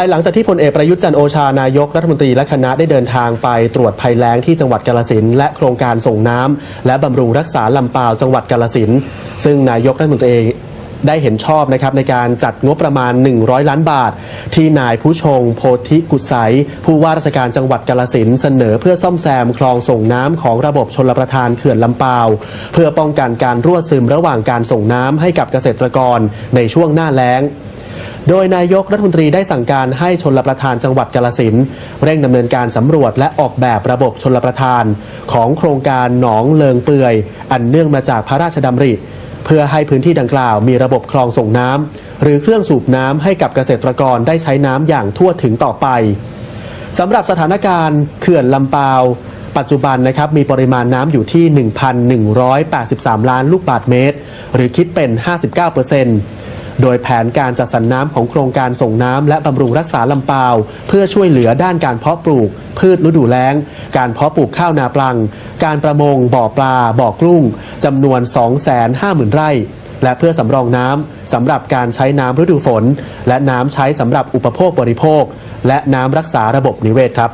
ายหลังจากที่พลเอกประยุทธ์จันโอชานายกรัฐมนตรีและคณะได้เดินทางไปตรวจภัยแล้งที่จังหวัดกาลสินและโครงการส่งน้ำและบำรุงรักษาลำปาวจังหวัดกาลสินซึ่งนายกรัฐมนตรีได้เห็นชอบนะครับในการจัดงบประมาณ 100 ล้านบาท ที่นายผู้ชง โพธิกุศัยผู้ว่าราชการจังหวัดกาลสินเสนอเพื่อซ่อมแซมคลองส่งน้ำของระบบชลประทานเขื่อนลำปาว เพื่อป้องกันการรั่วซึมระหว่างการส่งน้ำให้กับเกษตรกรในช่วงหน้าแล้ง โดยนายกรัฐมนตรีได้สั่งการให้ชนลประทานจังหวัดกาลสินเร่งดำเนินการสำรวจและออกแบบระบบชนลประทาน ของโครงการหนองเลิงเปื่อย อันเนื่องมาจากพระราชดำริ เพื่อให้พื้นที่ดังกล่าวมีระบบคลองส่งน้ำหรือเครื่องสูบน้ำให้กับเกษตรกรได้ใช้น้ำอย่างทั่วถึงต่อไปสำหรับสถานการณ์เขื่อนลำปาว ปัจจุบันนะครับมีปริมาณน้ำอยู่ที่ 1,183 ล้านลูกบาศก์เมตร หรือคิดเป็น 59% โดยแผนการจัดสรรน้ำของโครงการส่งน้ำและบำรุงรักษาลำปาว เพื่อช่วยเหลือด้านการเพาะปลูก พืชฤดูแล้ง การเพาะปลูกข้าวนาปลัง การประมงบ่อปลาบ่อกลุ้งจำนวน 250,000 ไร่และเพื่อสำรองน้ำสำหรับการใช้น้ำฤดูฝน และน้ำใช้สำหรับอุปโภคบริโภค และน้ำรักษาระบบนิเวศครับ